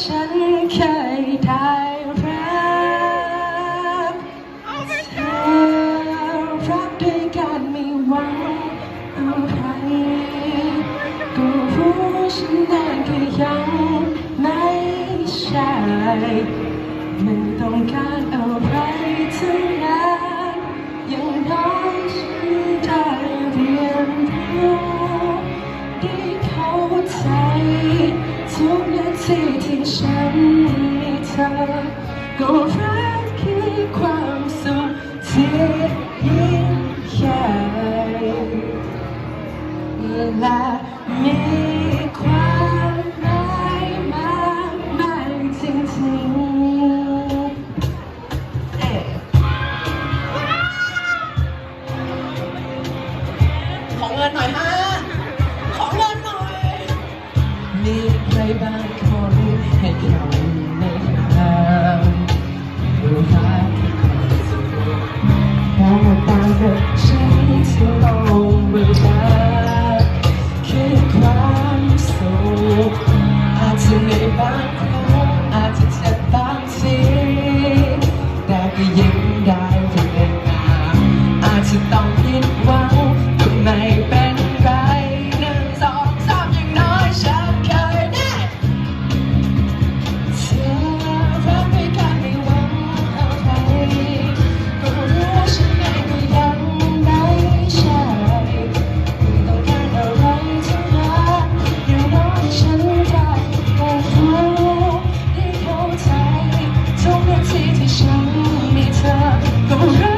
ฉันเคยถ่ายรักเธอรักด้วยการไม่หวังเอาใครก็รู้ฉันนั้แค่ยังไม่ใช่ไม่ต้องการเอาไครทั้งนั้นยังน้อยฉันได้เรียนรู้ที่เขาใจ ทุกนาทีที่ฉันมีเธอ ก็รักคือความสุขที่ยิ่งใหญ่และมีความหมายมากมายจริงๆเอ๊ะขอเงินหน่อยฮะ way back home. Então vamos ver.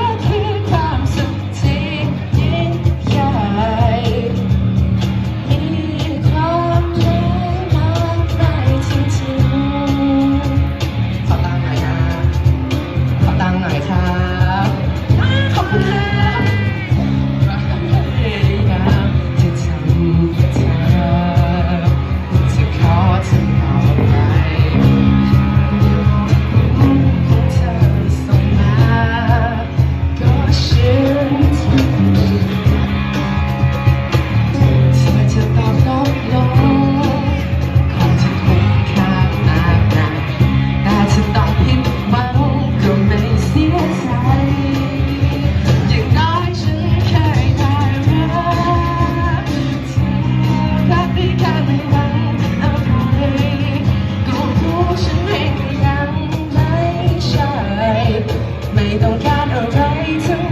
การอะไรทั้ง